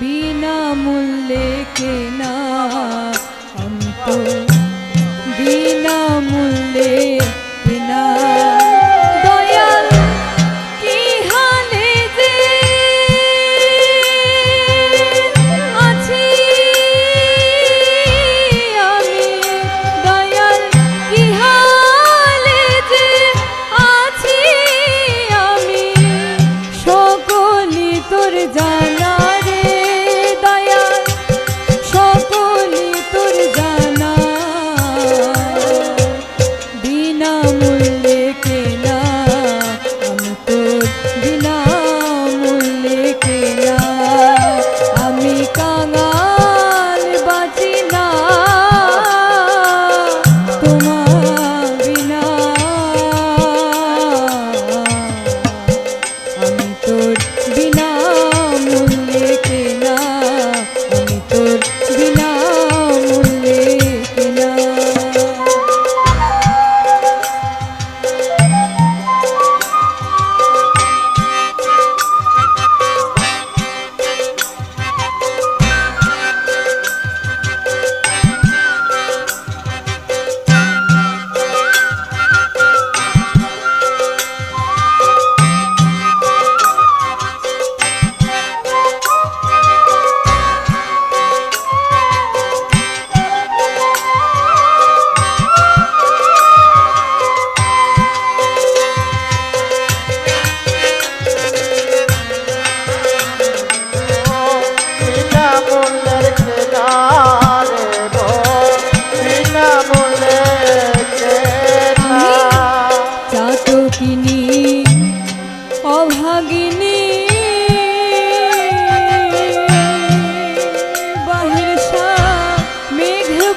বিনামূল্যে কেনা हम तो बिना मूल्य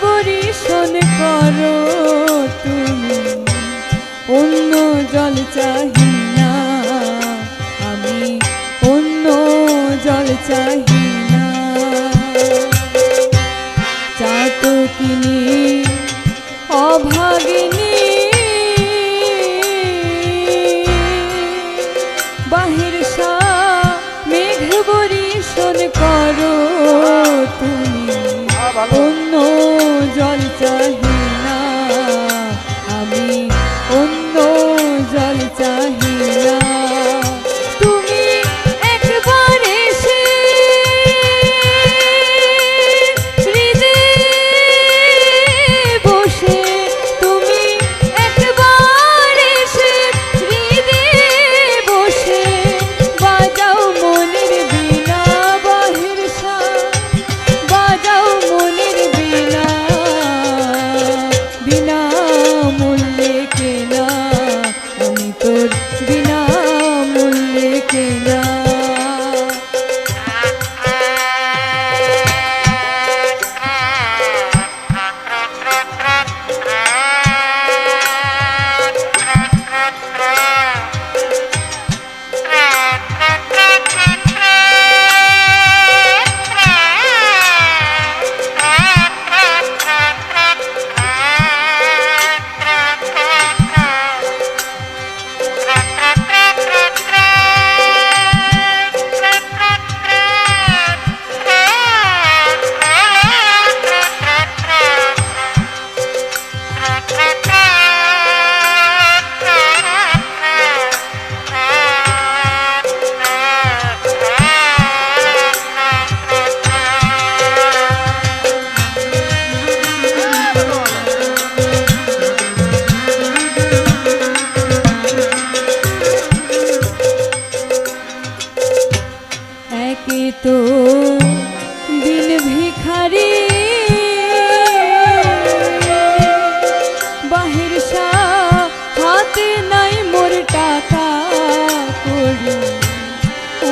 করি শোন করো তুমি। অন্য জল চাহি না আমি অন্য জল চাহি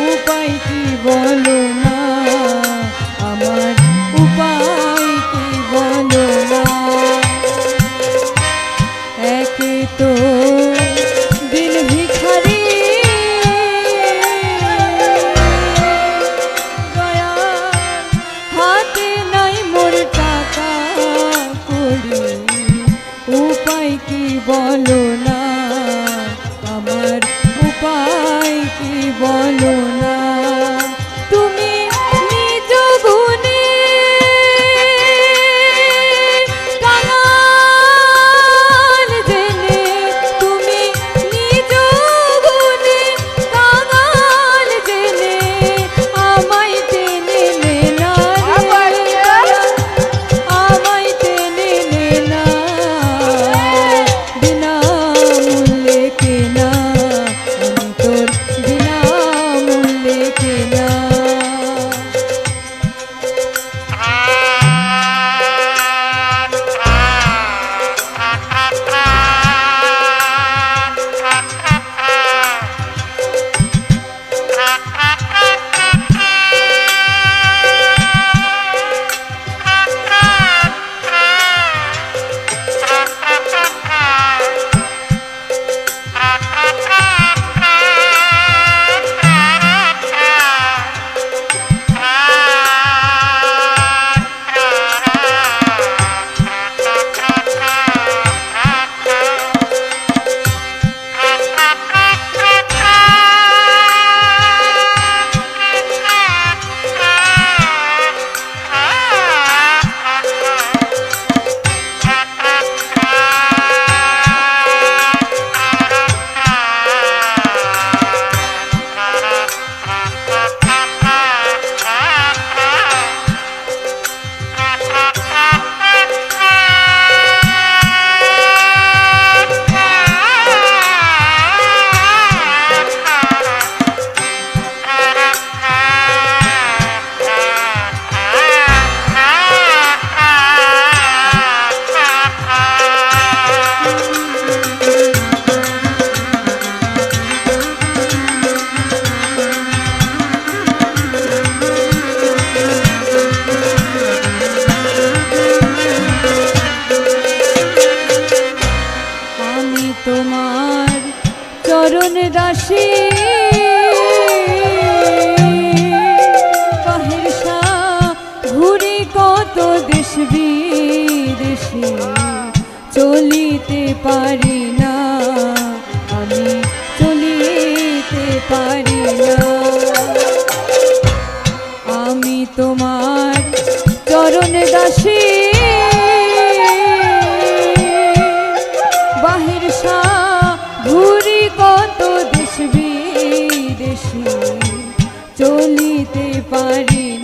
উপায় কি বলো না? তোমার চরণ দাসী। বাহেরসা ঘুরে কত দেশ বিদেশে চলিতে পারে। দেশ চলিতে পারি।